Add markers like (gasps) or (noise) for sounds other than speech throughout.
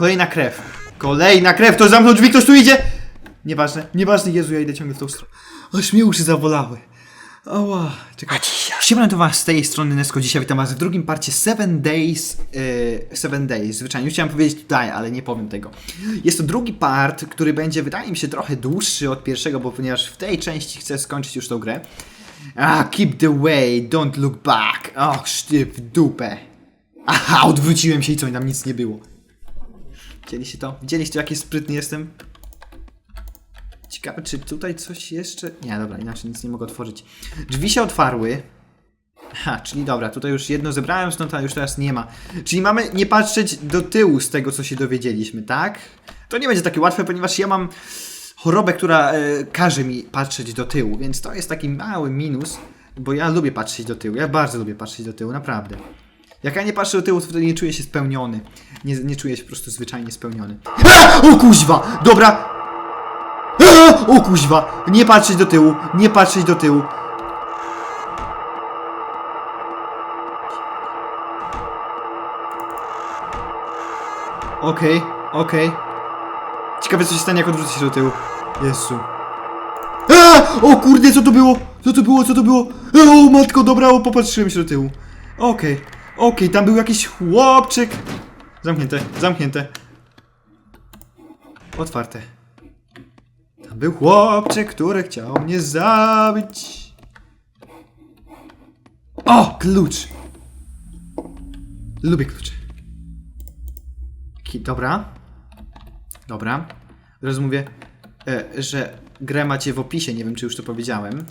Kolejna krew. Kolejna krew, to zamknął drzwi, ktoś tu idzie! Nieważne, nieważne, Jezu, ja idę ciągle w tą stronę. Aż mi uszy zawolały. Oła, czekaj. Siemano to was z tej strony Nesko, dzisiaj witam was w drugim parcie 7 Days, yy, 7 Days, zwyczajnie chciałem powiedzieć tutaj, ale nie powiem tego. Jest to drugi part, który będzie wydaje mi się trochę dłuższy od pierwszego, bo ponieważ w tej części chcę skończyć już tą grę. Ah, keep the way, don't look back. Och, sztyp w dupę. Aha, odwróciłem się i co, i tam nic nie było. Widzieliście to? Widzieliście jaki sprytny jestem? Ciekawe, czy tutaj coś jeszcze... Nie, dobra, inaczej nic nie mogę otworzyć. Drzwi się otwarły. Ha, czyli dobra, tutaj już jedno zebrałem, stąd już teraz nie ma. Czyli mamy nie patrzeć do tyłu z tego, co się dowiedzieliśmy, tak? To nie będzie takie łatwe, ponieważ ja mam chorobę, która e, każe mi patrzeć do tyłu, więc to jest taki mały minus, bo ja lubię patrzeć do tyłu. Ja bardzo lubię patrzeć do tyłu, naprawdę. Jak ja nie patrzę do tyłu, to wtedy nie czuję się spełniony. Nie, nie czuję się po prostu zwyczajnie spełniony. A! (laughs) O kuźwa! Dobra! A! (laughs) O kuźwa! Nie patrzeć do tyłu, nie patrzeć do tyłu. Okej, okej. Ciekawe co się stanie jak odwrócę się do tyłu. Jezu. A! (laughs) O kurde, co to było? Co to było, co to było? O matko, dobra, o, popatrzyłem się do tyłu. Okej, okej, tam był jakiś chłopczyk. Zamknięte, zamknięte. Otwarte. Tam był chłopczyk, który chciał mnie zabić. O, klucz. Lubię klucze. Dobra. Dobra. Teraz mówię, e, że grę macie w opisie, nie wiem czy już to powiedziałem.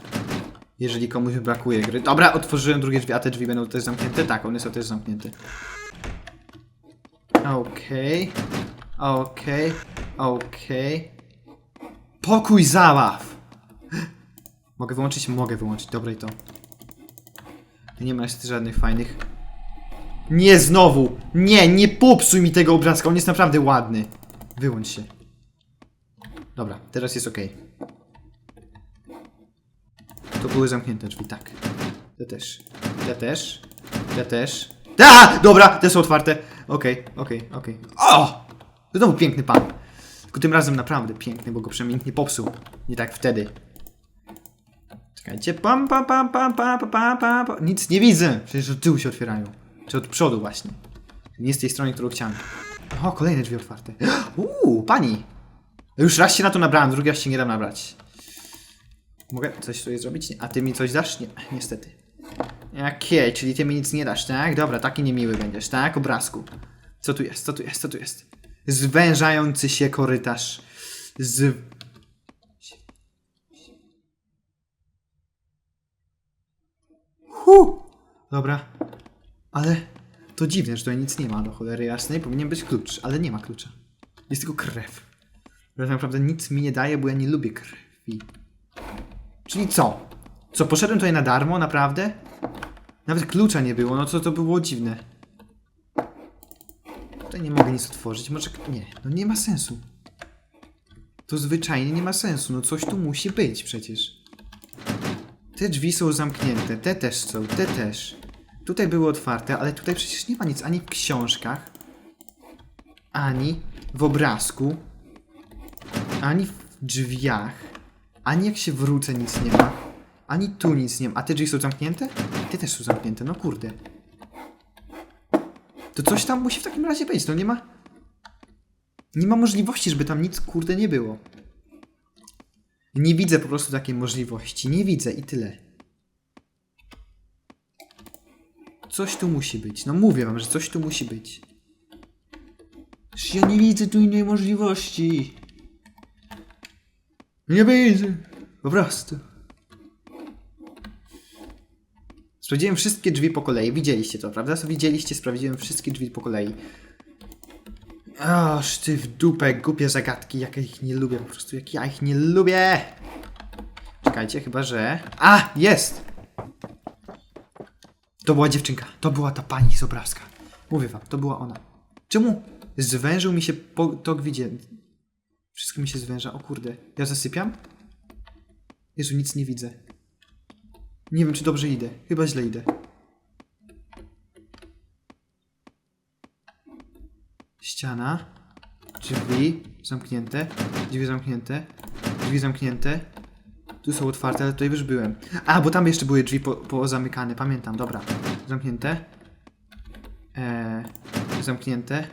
Jeżeli komuś brakuje gry. Dobra, otworzyłem drugie drzwi, a te drzwi będą też zamknięte? Tak, one są też zamknięte. Okej. Okej. Okej. Pokój zabaw! Mogę wyłączyć? Mogę wyłączyć. Dobra i to. Nie ma jeszcze żadnych fajnych. Nie znowu! Nie, nie popsuj mi tego obrazka, on jest naprawdę ładny. Wyłącz się. Dobra, teraz jest ok. To były zamknięte drzwi, tak. Te też. Te też. Te też. A! Dobra, te są otwarte. Okej, okej, okej. O! Znowu piękny pan. Tylko tym razem naprawdę piękny, bo go przynajmniej popsuł. Nie tak wtedy. Czekajcie. Pam, pam, pam, pam, pam, pam, pam, pam. pam. Nic nie widzę. Przecież od tyłu się otwierają. Czy od przodu właśnie. Nie z tej strony, którą chciałem. O, kolejne drzwi otwarte. (gasps) Uuu, pani! Już raz się na to nabrałem, drugi raz się nie dam nabrać. Mogę coś tutaj zrobić? A ty mi coś dasz? Nie, niestety. Okej, czyli ty mi nic nie dasz, tak? Dobra, taki niemiły będziesz, tak? Obrazku. Co tu jest? Co tu jest? Co tu jest? Zwężający się korytarz. Z... Hu! Dobra. Ale to dziwne, że tutaj nic nie ma do cholery jasnej. Powinien być klucz, ale nie ma klucza. Jest tylko krew. Która tak naprawdę nic mi nie daje, bo ja nie lubię krwi. Czyli co? Co, poszedłem tutaj na darmo, naprawdę? Nawet klucza nie było, no co to było dziwne. Tutaj nie mogę nic otworzyć, może... Nie, no nie ma sensu. To zwyczajnie nie ma sensu, no coś tu musi być przecież. Te drzwi są zamknięte, te też są, te też. Tutaj były otwarte, ale tutaj przecież nie ma nic ani w książkach, ani w obrazku, ani w drzwiach, ani jak się wrócę nic nie ma, ani tu nic nie ma. A te drzwi są zamknięte? Te też są zamknięte, no kurde. To coś tam musi w takim razie być, no nie ma... Nie ma możliwości, żeby tam nic kurde nie było. Nie widzę po prostu takiej możliwości. Nie widzę i tyle. Coś tu musi być. No mówię wam, że coś tu musi być. Ja nie widzę tu innej możliwości. Nie widzę. Po prostu. Sprawdziłem wszystkie drzwi po kolei. Widzieliście to, prawda? Widzieliście? Sprawdziłem wszystkie drzwi po kolei. Aż ty w dupę, głupie zagadki, jak ja ich nie lubię, po prostu jak ja ich nie lubię. Czekajcie, chyba że... A, jest! To była dziewczynka, to była ta pani z obrazka. Mówię wam, to była ona. Czemu zwężył mi się potok widzie? Wszystko mi się zwęża, o kurde. Ja zasypiam? Jezu, nic nie widzę. Nie wiem, czy dobrze idę. Chyba źle idę. Ściana. Drzwi zamknięte. Drzwi zamknięte. Drzwi zamknięte. Tu są otwarte, ale tutaj już byłem. A, bo tam jeszcze były drzwi po, pozamykane, pamiętam, dobra. Zamknięte. Eee, zamknięte.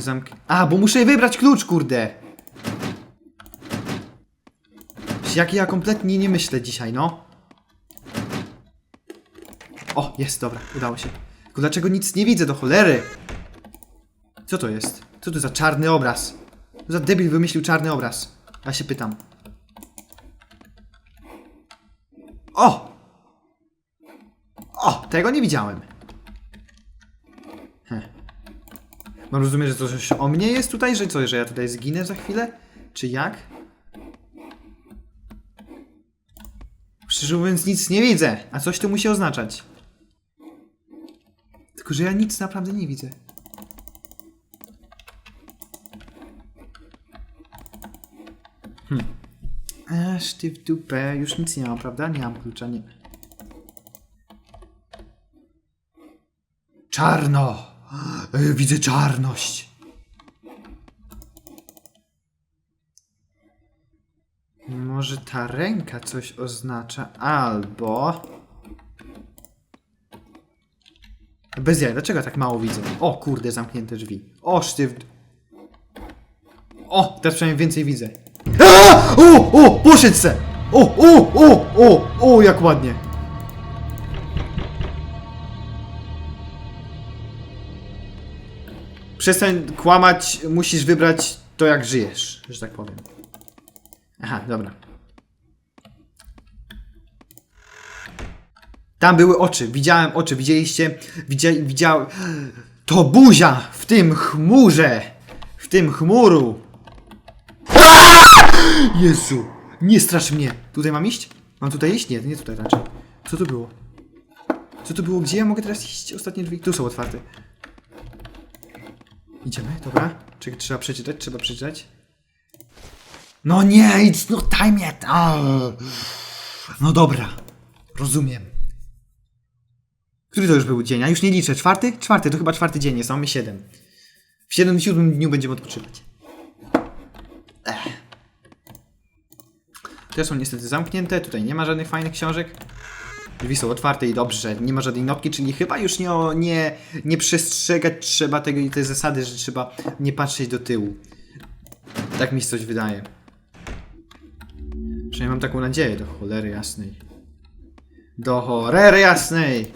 Zamk... A, bo muszę wybrać klucz, kurde! Jak ja kompletnie nie myślę dzisiaj, no. O, jest, dobra, udało się. Tylko dlaczego nic nie widzę do cholery? Co to jest? Co to za czarny obraz? Co za debil wymyślił czarny obraz? Ja się pytam. O! O! Tego nie widziałem. Heh. Mam rozumieć, że coś o mnie jest tutaj? Że co, że ja tutaj zginę za chwilę? Czy jak? Szczerze mówiąc, nic nie widzę. A coś to musi oznaczać. Tylko, że ja nic naprawdę nie widzę. Hmm. Aż ty w dupę. Już nic nie mam, prawda? Nie mam klucza, nie. Czarno! Widzę czarność. Może ta ręka coś oznacza, albo... Bez jaj, dlaczego tak mało widzę? O kurde, zamknięte drzwi. O, sztyw... O, teraz przynajmniej więcej widzę. O, o, poszedł se! O, o, o, o, o, jak ładnie. Przestań kłamać, musisz wybrać to jak żyjesz, że tak powiem. Aha, dobra. Tam były oczy, widziałem oczy, widzieliście, widzia, widział... To buzia w tym chmurze, w tym chmuru. Jezu, nie strasz mnie. Tutaj mam iść? Mam tutaj iść? Nie, nie tutaj raczej. Co to było? Co to było? Gdzie ja mogę teraz iść? Ostatnie drzwi tu są otwarte. Idziemy, dobra. Czekaj, trzeba przeczytać, trzeba przeczytać. No nie, it's not time yet. Ah. No dobra, rozumiem. Który to już był dzień? A już nie liczę. Czwarty? Czwarty, to chyba czwarty dzień jest, a mamy siedem. W siedem, siódmym dniu będziemy odpoczywać. Ech. Te są niestety zamknięte, tutaj nie ma żadnych fajnych książek. Drzwi są otwarte i dobrze, nie ma żadnej notki, czyli chyba już nie, nie, nie przestrzegać trzeba tego, tej zasady, że trzeba nie patrzeć do tyłu. Tak mi się coś wydaje. Przynajmniej mam taką nadzieję, do cholery jasnej. Do cholery jasnej!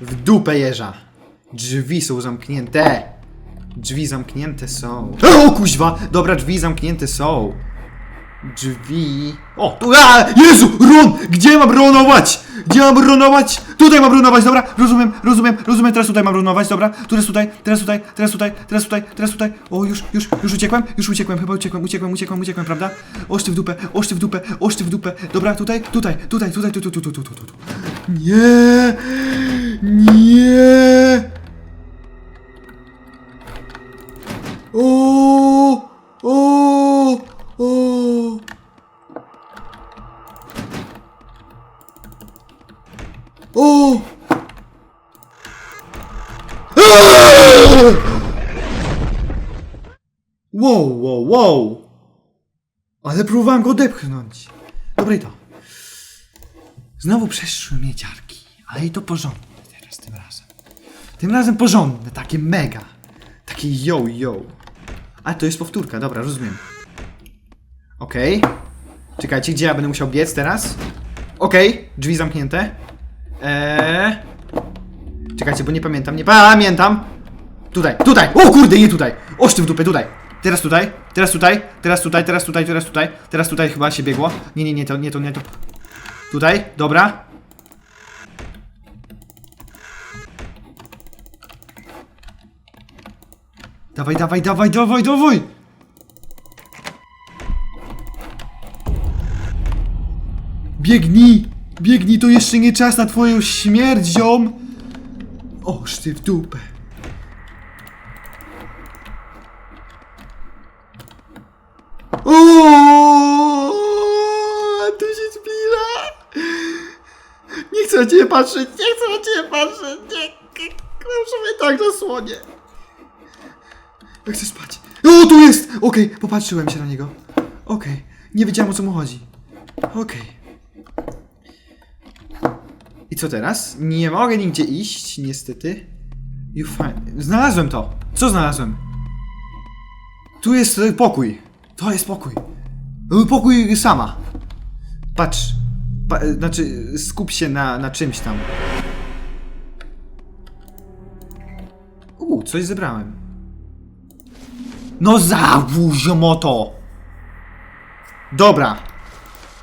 W dupę jeża! Drzwi są zamknięte! Drzwi zamknięte są. O kuźwa! Dobra, drzwi zamknięte są. Drzwi. O, tu. A! Jezu! Ron! Gdzie mam runować? Gdzie mam runować? Tutaj mam runować, dobra? Rozumiem, rozumiem, rozumiem. Teraz tutaj mam runować, dobra? Teraz tutaj, teraz tutaj, teraz tutaj, teraz tutaj, teraz tutaj. O, już, już, już uciekłem, już uciekłem, chyba uciekłem, uciekłem, uciekłem, uciekłem, prawda? Oszty w dupę, oszty w dupę, oszty w dupę. Dobra, tutaj, tutaj, tutaj, tutaj, tu, tu, tu, tu, tu, tu, tu. tu. Nie! Nie! O! O! O! Eee! Wow, wow, wow! Ale próbowałem go odepchnąć. Dobra i to. Znowu przeszły mnie ciarki, ale i to porządne teraz tym razem. Tym razem porządne, takie mega. Takie yo, yo. A to jest powtórka, dobra, rozumiem. Okej. Czekajcie, gdzie ja będę musiał biec teraz? Okej, drzwi zamknięte. Eee. Czekajcie, bo nie pamiętam, nie pamiętam. Tutaj, tutaj! O kurde, nie tutaj! Oż ty w dupę, tutaj! Teraz tutaj, teraz tutaj, teraz tutaj, teraz tutaj, teraz tutaj, teraz tutaj chyba się biegło. Nie, nie, nie, to, nie to, nie to. Tutaj, dobra. Dawaj, dawaj, dawaj, dawaj, dawaj! Biegnij! Biegnij, to jeszcze nie czas na twoją śmierć, ziom! Oż ty w dupę. O, tu się zbira! Nie chcę na ciebie patrzeć, nie chcę na ciebie patrzeć, nie! Muszę mnie tak zasłonię. Ja chcę spać. O, tu jest! Okej, popatrzyłem się na niego. Okej, nie wiedziałem o co mu chodzi. Okej. Co teraz? Nie mogę nigdzie iść, niestety. You find... Znalazłem to! Co znalazłem? Tu jest pokój. To jest pokój. Pokój sama. Patrz. Pa, znaczy, skup się na, na czymś tam. Uuu, coś zebrałem. No zawóź moto! Dobra.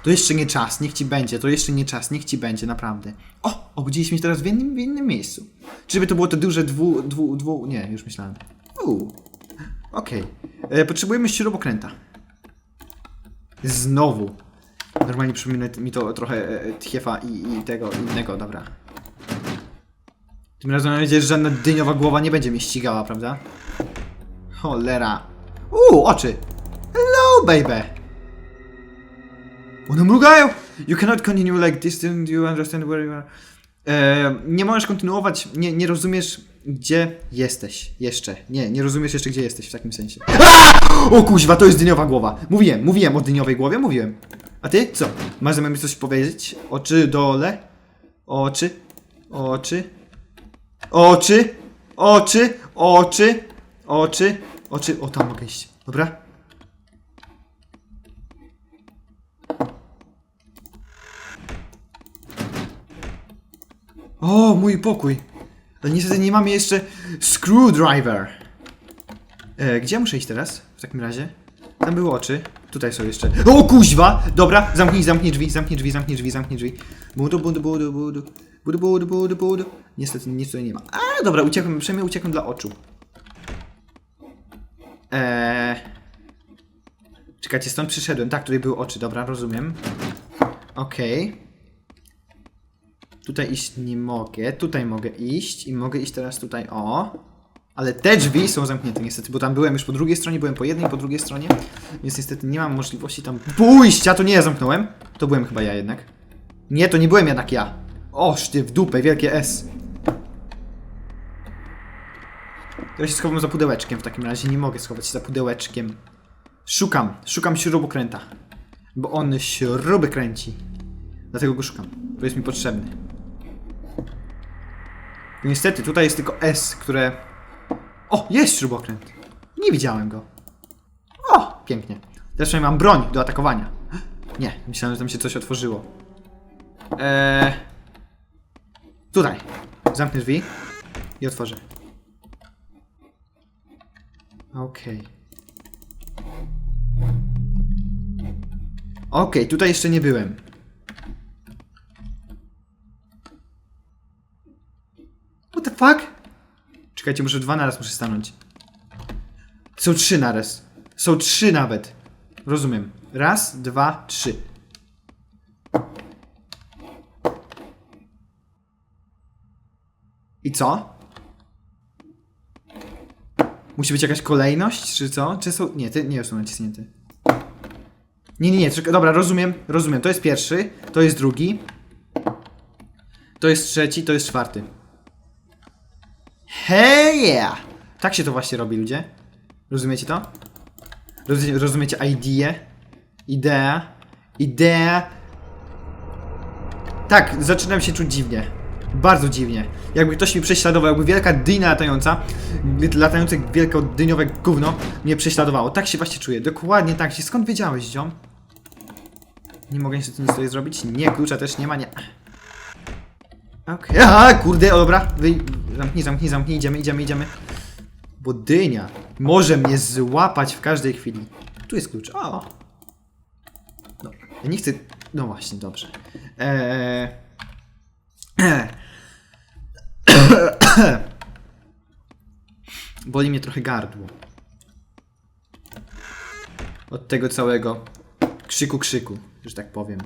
To jeszcze nie czas, niech ci będzie. To jeszcze nie czas, niech ci będzie, naprawdę. O! Obudziliśmy się teraz w innym, w innym miejscu. Czyżby to było to duże dwu, dwu, dwu... Nie, już myślałem. Uuu. Okej. E, Potrzebujemy śrubokręta. Znowu. Normalnie przypomina mi to trochę e, Tchiefa i, i tego innego, dobra. Tym razem mam nadzieję, że żadna dyniowa głowa nie będzie mnie ścigała, prawda? Cholera. Uuu, oczy. Hello, baby. One mrugają! You cannot continue like this, do you understand where you are? E, nie możesz kontynuować, nie, nie rozumiesz, gdzie jesteś. Jeszcze. Nie, nie rozumiesz jeszcze, gdzie jesteś w takim sensie. Aaa! O kuźwa, to jest dyniowa głowa. Mówiłem, mówiłem o dyniowej głowie, mówiłem. A ty? Co? Masz zamiar mi coś powiedzieć? Oczy dole? Oczy? Oczy? Oczy? Oczy? Oczy? Oczy? Oczy? O, tam mogę iść. Dobra? O, mój pokój. Ale niestety nie mamy jeszcze screwdriver. E, gdzie muszę iść teraz? W takim razie? Tam były oczy. Tutaj są jeszcze. O kuźwa! Dobra, zamknij, zamknij drzwi, zamknij drzwi, zamknij drzwi, zamknij drzwi. Budu, budu, budu, budu. Budu, budu, budu, budu. Niestety nic tutaj nie ma. A, dobra, uciekłem, przynajmniej uciekłem dla oczu. Eee... Czekajcie, stąd przyszedłem. Tak, tutaj były oczy, dobra, rozumiem. Okej. Tutaj iść nie mogę, tutaj mogę iść i mogę iść teraz tutaj, o. Ale te drzwi są zamknięte niestety, bo tam byłem już po drugiej stronie, byłem po jednej, po drugiej stronie, więc niestety nie mam możliwości tam pójścia, to nie ja zamknąłem. To byłem chyba ja jednak. Nie, to nie byłem jednak ja. Oż ty w dupę, wielkie S. Ja się schowam za pudełeczkiem w takim razie, nie mogę schować się za pudełeczkiem. Szukam, szukam śrubokręta. Bo on śruby kręci. Dlatego go szukam, bo jest mi potrzebny. Niestety, tutaj jest tylko S, które... O, jest śrubokręt. Nie widziałem go. O, pięknie. Przynajmniej mam broń do atakowania. Nie, myślałem, że tam się coś otworzyło. Eee... Tutaj. Zamknę drzwi i otworzę. Okej. Okej, tutaj jeszcze nie byłem. What the fuck? Czekajcie, muszę dwa naraz muszę stanąć. Są trzy naraz. Są trzy nawet. Rozumiem. Raz, dwa, trzy. I co? Musi być jakaś kolejność, czy co? Czy są... Nie, ty nie są naciśnięte. Nie, nie, nie, czekaj, dobra, rozumiem, rozumiem. To jest pierwszy, to jest drugi. To jest trzeci, to jest czwarty. Hey yeah! Tak się to właśnie robi, ludzie. Rozumiecie to? Rozumie, rozumiecie ideę? Idea? Idea? Tak, zaczynam się czuć dziwnie. Bardzo dziwnie. Jakby ktoś mi prześladował, jakby wielka dynia latająca, latające wielko dyniowe gówno mnie prześladowało. Tak się właśnie czuję. Dokładnie tak. Skąd wiedziałeś, ziom? Nie mogę niestety nic tutaj zrobić. Nie, klucza też nie ma, nie. Okej, kurde, o, dobra, zamknij, zamknij, zamknij, idziemy, idziemy, idziemy. Bo dynia może mnie złapać w każdej chwili. Tu jest klucz, o. No, ja nie chcę, no właśnie, dobrze. Eee... (coughs) Boli mnie trochę gardło. Od tego całego krzyku, krzyku, że tak powiem.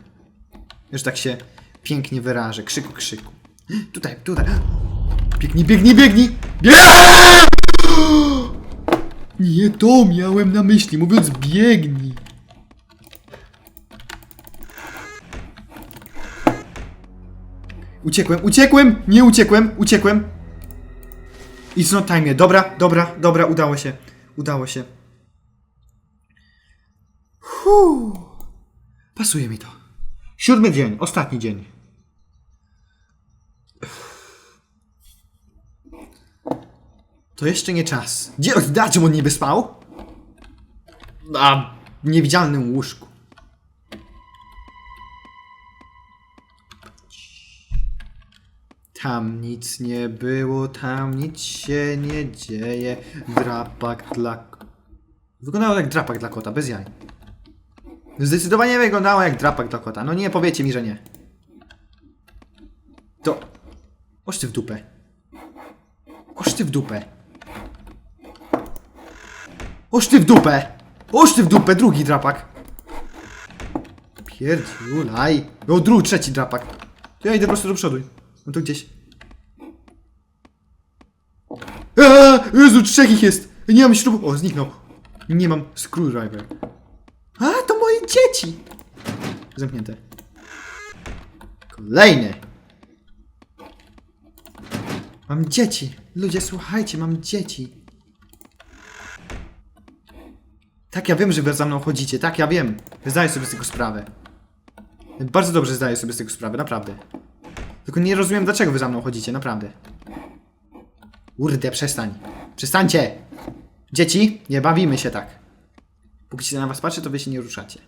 Już tak się pięknie wyrażę. Krzyku, krzyku. Tutaj, tutaj. Biegnij, biegnij, biegnij! Biegnij! Nie to miałem na myśli, mówiąc biegnij. Uciekłem, uciekłem! Nie uciekłem, uciekłem. It's not time. Dobra, dobra, dobra, udało się. Udało się. Huu. Pasuje mi to. Siódmy dzień, ostatni dzień. To jeszcze nie czas. Gdzie, czym on niby spał? Na niewidzialnym łóżku. Tam nic nie było, tam nic się nie dzieje. Drapak dla... Wyglądało jak drapak dla kota, bez jaj. Zdecydowanie wyglądało jak drapak dla kota. No nie powiecie mi, że nie. To... Oż ty w dupę. Oż ty w dupę. Oż ty w dupę! Oż ty w dupę, drugi drapak. Pierdziulaj. No drugi, trzeci drapak. Ja idę po prostu do przodu. No to gdzieś. Eee, Jezu, trzech ich jest! Nie mam śrubu. O, zniknął. Nie mam screwdriver. A, to moje dzieci! Zamknięte. Kolejny. Mam dzieci. Ludzie, słuchajcie, mam dzieci. Tak, ja wiem, że wy za mną chodzicie. Tak, ja wiem. Zdaję sobie z tego sprawę. Bardzo dobrze zdaję sobie z tego sprawę, naprawdę. Tylko nie rozumiem, dlaczego wy za mną chodzicie, naprawdę. Kurde, przestań. Przestańcie! Dzieci, nie bawimy się tak. Póki się na was patrzy, to wy się nie ruszacie.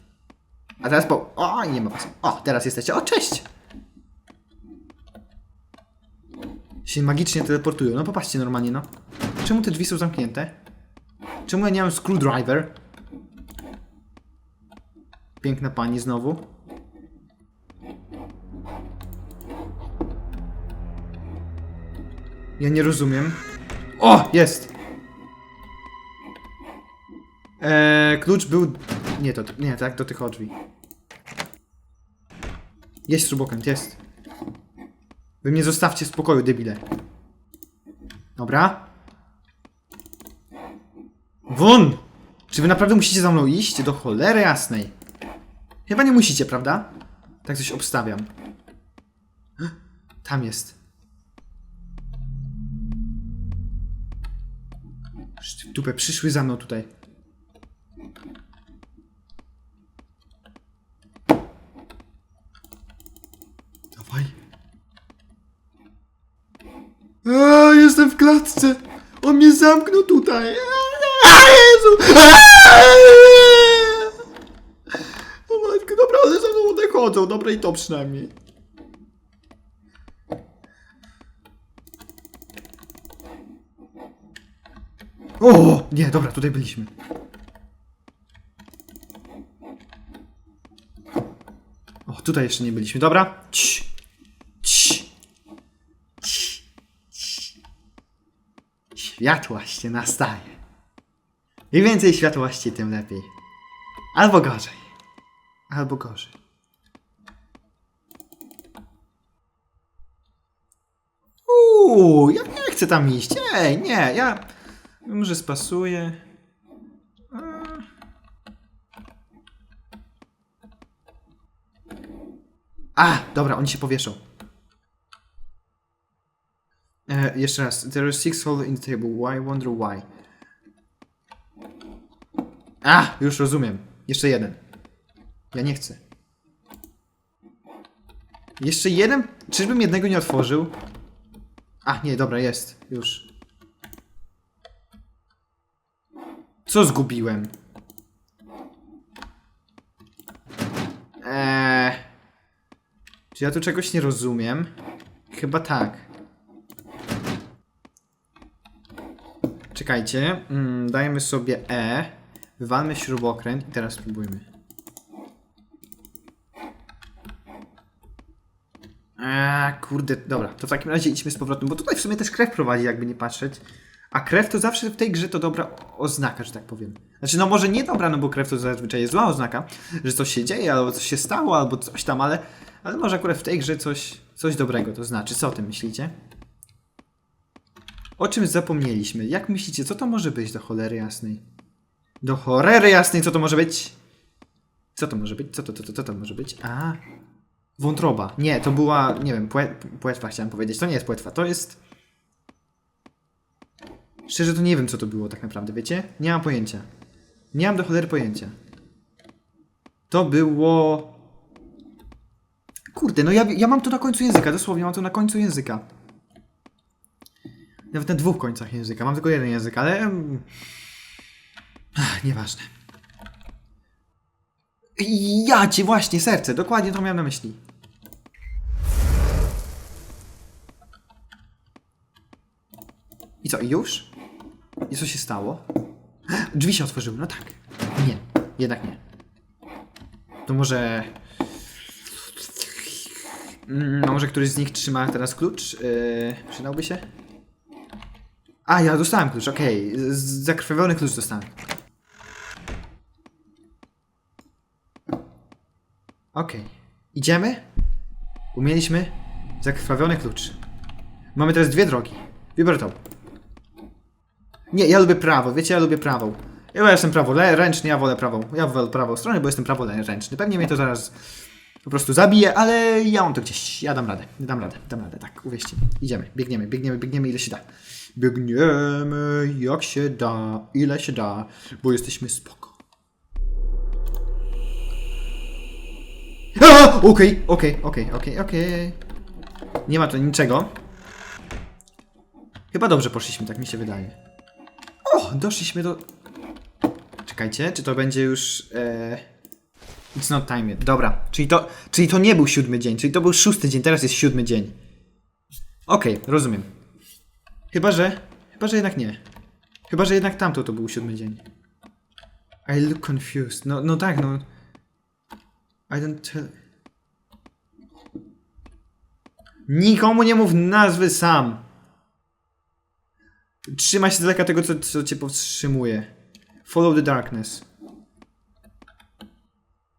A teraz po... O, nie ma was. O, teraz jesteście. O, cześć! Się magicznie teleportują. No popatrzcie normalnie, no. Czemu te drzwi są zamknięte? Czemu ja nie mam screwdriver? Piękna pani znowu. Ja nie rozumiem. O, jest! Eee, klucz był... Nie, to... Nie, tak, do tych drzwi. Jest śrubokręt, jest. Wy mnie zostawcie w spokoju, debile. Dobra. Won! Czy wy naprawdę musicie za mną iść? Do cholery jasnej. Chyba nie musicie, prawda? Tak coś obstawiam. Tam jest. Dupę, przyszły za mną tutaj. Dawaj. A, jestem w klatce. On mnie zamknął tutaj. A, Jezu! A! O matko, dobra, one odchodzą. Dobra i to przynajmniej. O! Nie, dobra, tutaj byliśmy. O, tutaj jeszcze nie byliśmy. Dobra. Cii. Cii. Cii. Światłość nastaje. Im więcej światłości, tym lepiej. Albo gorzej. Albo gorzej. Uuu, ja nie chcę tam iść. Ej, nie, ja może spasuję. A. A, dobra, oni się powieszą. E, jeszcze raz. There are six holes in the table. Why? Wonder why. A, już rozumiem. Jeszcze jeden. Ja nie chcę. Jeszcze jeden? Czyżbym jednego nie otworzył? A, nie, dobra, jest. Już. Co zgubiłem? Eee... Czy ja tu czegoś nie rozumiem? Chyba tak. Czekajcie. Mm, dajemy sobie E. Wywalmy śrubokręt i teraz spróbujmy. Eee, kurde, dobra, to w takim razie idźmy z powrotem, bo tutaj w sumie też krew prowadzi, jakby nie patrzeć. A krew to zawsze w tej grze to dobra oznaka, że tak powiem. Znaczy, no może nie dobra, no bo krew to zazwyczaj jest zła oznaka, że coś się dzieje, albo coś się stało, albo coś tam, ale, ale może akurat w tej grze coś, coś dobrego to znaczy. Co o tym myślicie? O czymś zapomnieliśmy. Jak myślicie, co to może być do cholery jasnej? Do cholery jasnej, co to może być? Co to może być? Co to, to, to, co to może być? A, wątroba. Nie, to była, nie wiem, płe, płetwa chciałem powiedzieć. To nie jest płetwa, to jest... Szczerze to nie wiem, co to było tak naprawdę, wiecie? Nie mam pojęcia. Nie mam do cholery pojęcia. To było... Kurde, no ja, ja mam to na końcu języka, dosłownie mam to na końcu języka. Nawet na dwóch końcach języka. Mam tylko jeden język, ale... Ach, nieważne. Ja cię właśnie, serce, dokładnie to miałem na myśli. I co, już? I co się stało? Drzwi się otworzyły, no tak. Nie, jednak nie. To może... Mm, No może któryś z nich trzyma teraz klucz? Yy, przydałby się? A, ja dostałem klucz, okej. Z- Zakrwawiony klucz dostałem. Okej. Idziemy? Umieliśmy zakrwawiony klucz. Mamy teraz dwie drogi. Wybiorę tą. Nie, ja lubię prawo, wiecie, ja lubię prawo. Ja jestem prawo ręczny, ja wolę prawą. Ja wolę prawą stronę, bo jestem prawo ręczny. Pewnie mnie to zaraz po prostu zabije, ale ja mam to gdzieś. Ja dam radę, dam radę, dam radę, tak, uwierzcie. Idziemy, biegniemy, biegniemy, biegniemy ile się da. Biegniemy jak się da, ile się da, bo jesteśmy spoko. Okej, okej, okej, okej, okej. Nie ma tu niczego. Chyba dobrze poszliśmy, tak mi się wydaje. O, doszliśmy do... Czekajcie, czy to będzie już... E... It's not time yet. Dobra, czyli to, czyli to nie był siódmy dzień, czyli to był szósty dzień, teraz jest siódmy dzień. Okej, rozumiem. Chyba, że... Chyba, że jednak nie. Chyba, że jednak tamto to był siódmy dzień. I look confused. No, no tak, no... I don't tell... Nikomu nie mów nazwy sam. Trzymaj się z daleka tego, co, co cię powstrzymuje. Follow the darkness.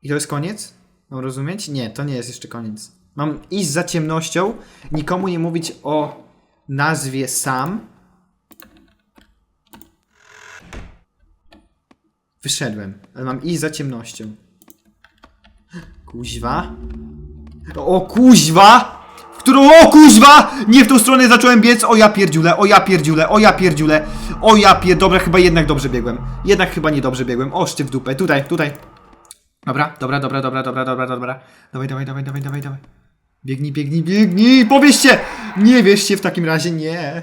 I to jest koniec? Mam rozumieć? Nie, to nie jest jeszcze koniec. Mam iść za ciemnością, nikomu nie mówić o nazwie sam. Wyszedłem, ale mam iść za ciemnością. Kuźwa. O kuźwa! Którą... O kuźwa! Nie w tą stronę zacząłem biec. O ja pierdziule, o ja pierdziule, o ja pierdziule. O ja pier... Dobra, chyba jednak dobrze biegłem. Jednak chyba niedobrze biegłem. O, w dupę. Tutaj, tutaj. Dobra, dobra, dobra, dobra, dobra, dobra, dobra. Dawaj, dawaj, dawaj, dawaj, dawaj, dawaj. Biegnij, biegnij, biegnij! Powieście! Nie wierzcie w takim razie, nie.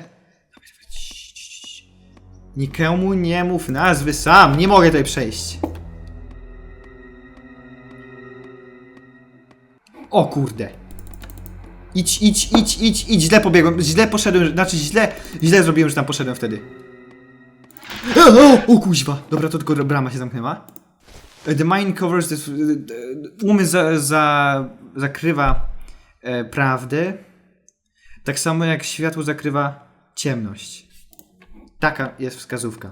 Nikomu nie mów nazwy sam. Nie mogę tutaj przejść. O kurde. Idź, idź, idź, idź, idź, źle pobiegłem, źle poszedłem, znaczy źle, źle zrobiłem, że tam poszedłem wtedy. O, o, o kuźwa, dobra, to tylko brama się zamknęła. E, The mind covers this, e, e, umysł za, za, zakrywa e, prawdę, tak samo jak światło zakrywa ciemność. Taka jest wskazówka.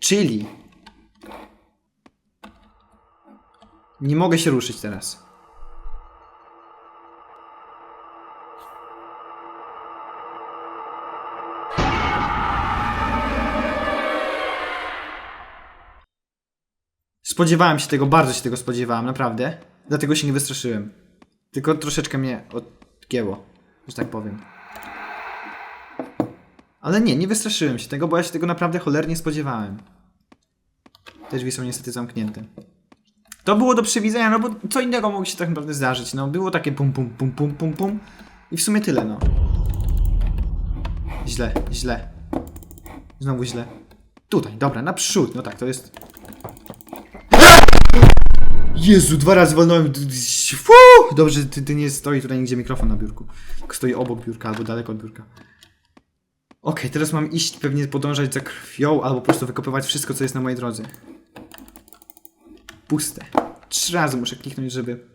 Czyli nie mogę się ruszyć teraz. Spodziewałem się tego, bardzo się tego spodziewałem, naprawdę. Dlatego się nie wystraszyłem. Tylko troszeczkę mnie odgięło, że tak powiem. Ale nie, nie wystraszyłem się tego, bo ja się tego naprawdę cholernie spodziewałem. Te drzwi są niestety zamknięte. To było do przewidzenia, no bo co innego mogło się tak naprawdę zdarzyć. No, było takie pum pum pum pum pum pum. I w sumie tyle, no. Źle, źle. Znowu źle. Tutaj, dobra, naprzód. No tak, to jest Jezu, dwa razy walnąłem. Dobrze, ty, ty nie stoi tutaj nigdzie mikrofon na biurku. Stoi obok biurka albo daleko od biurka. Okej, teraz mam iść, pewnie podążać za krwią, albo po prostu wykopywać wszystko, co jest na mojej drodze. Puste. Trzy razy muszę kliknąć, żeby...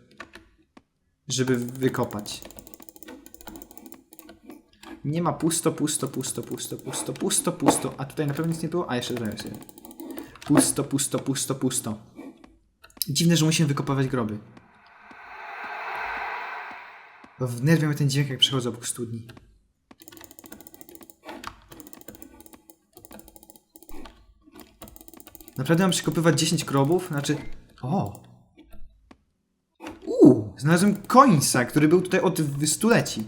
żeby wykopać. Nie ma pusto, pusto, pusto, pusto, pusto, pusto, pusto. A tutaj na pewno nic nie było? A, jeszcze sobie. Pusto, pusto, pusto, pusto. Dziwne, że musimy wykopywać groby. Wnerwia mnie ten dźwięk, jak przechodzę obok studni. Naprawdę mam przekopywać 10 grobów? Znaczy... O! Uuu! Znalazłem końca, który był tutaj od stuleci.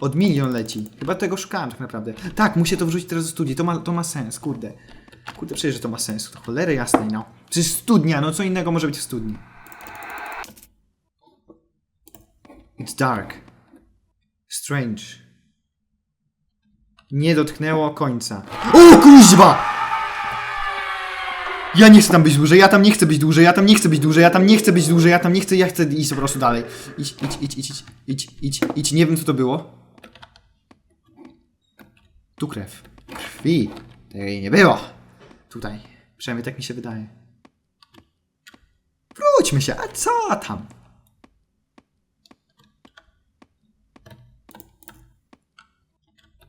Od milionleci. Chyba tego szukałem tak naprawdę. Tak, muszę to wrzucić teraz do studii. To ma, to ma sens, kurde. Kurde, przecież że to ma sens. To cholery jasnej, no. Przecież studnia, no co innego może być w studni? It's dark. Strange. Nie dotknęło końca. O kuźba! Ja nie chcę tam być dłużej, ja tam nie chcę być dłużej, ja tam nie chcę być dłużej, ja tam nie chcę być dłużej, ja tam nie chcę, ja chcę iść po prostu dalej. Idź, idź, idź, idź, idź, idź, idź, idź. nie wiem co to było. Tu krew. Krwi. Tej nie było. Tutaj. Przynajmniej tak mi się wydaje. Wróćmy się, a co tam?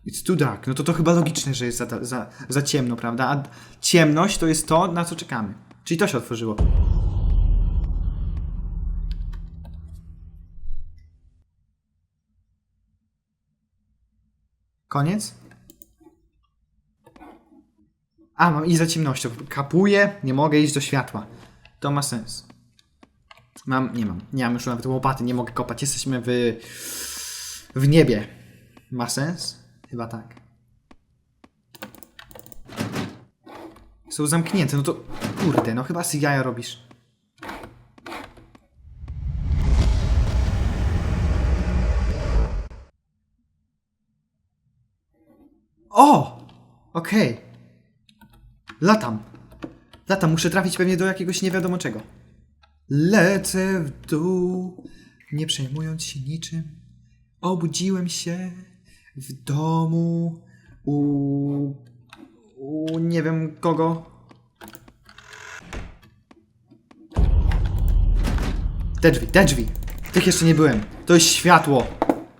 It's too dark. No to to chyba logiczne, że jest za, za, za ciemno, prawda? A ciemność to jest to, na co czekamy. Czyli to się otworzyło. Koniec? A, mam iść za ciemnością. Kapuję, nie mogę iść do światła. To ma sens. Mam, nie mam. Nie mam już nawet łopaty, nie mogę kopać. Jesteśmy w, w niebie. Ma sens? Chyba tak. Są zamknięte, no to kurde, no chyba sy jaja robisz. O! Okej. Latam. Latam, muszę trafić pewnie do jakiegoś nie wiadomo czego. Lecę w dół, nie przejmując się niczym. Obudziłem się w domu u, u nie wiem kogo. Te drzwi, te drzwi. Tych jeszcze nie byłem. To jest światło.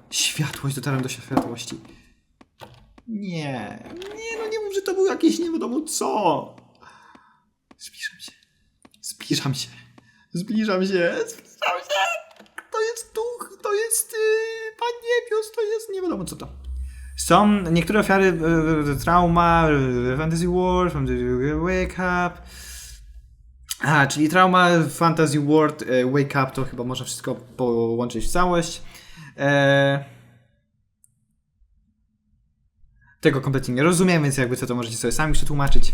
Światłość, dotarłem do światłości. Nie, nie, no nie mów, że to był jakieś nie wiadomo co. Zbliżam się. Zbliżam się. Zbliżam się. Zbliżam się. To jest duch, to jest yy, pan niebios, to jest nie wiadomo co to. Są niektóre ofiary y, trauma, y, fantasy war, fantasy wake up. A, czyli trauma, fantasy world, y, wake up to chyba można wszystko połączyć w całość. E... Tego kompletnie nie rozumiem, więc jakby co to możecie sobie sami przetłumaczyć.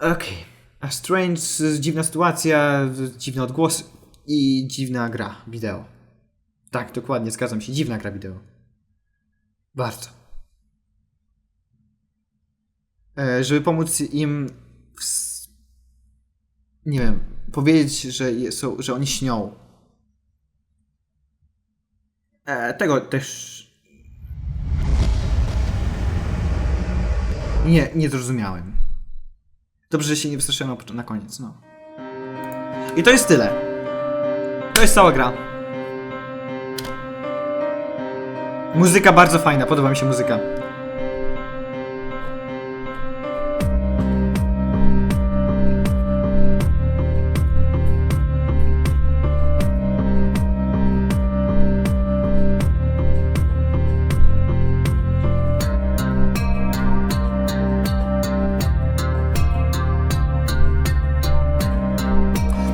Okej. A Strange, dziwna sytuacja, dziwne odgłosy i dziwna gra wideo. Tak, dokładnie, zgadzam się. Dziwna gra wideo. Bardzo. E, żeby pomóc im, w, nie wiem, powiedzieć, że, są, że oni śnią. E, tego też. Nie, nie zrozumiałem. Dobrze, że się nie wystraszyłem na, na koniec, no. I to jest tyle. To jest cała gra. Muzyka bardzo fajna, podoba mi się muzyka.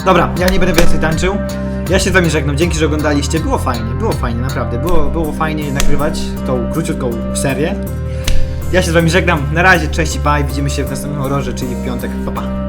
Dobra, ja nie będę więcej tańczył. Ja się z wami żegnam. Dzięki, że oglądaliście. Było fajnie, było fajnie, naprawdę. Było, było fajnie nagrywać tą króciutką serię. Ja się z wami żegnam. Na razie, cześć i bye. Widzimy się w następnym horrorze, czyli w piątek. Pa, pa.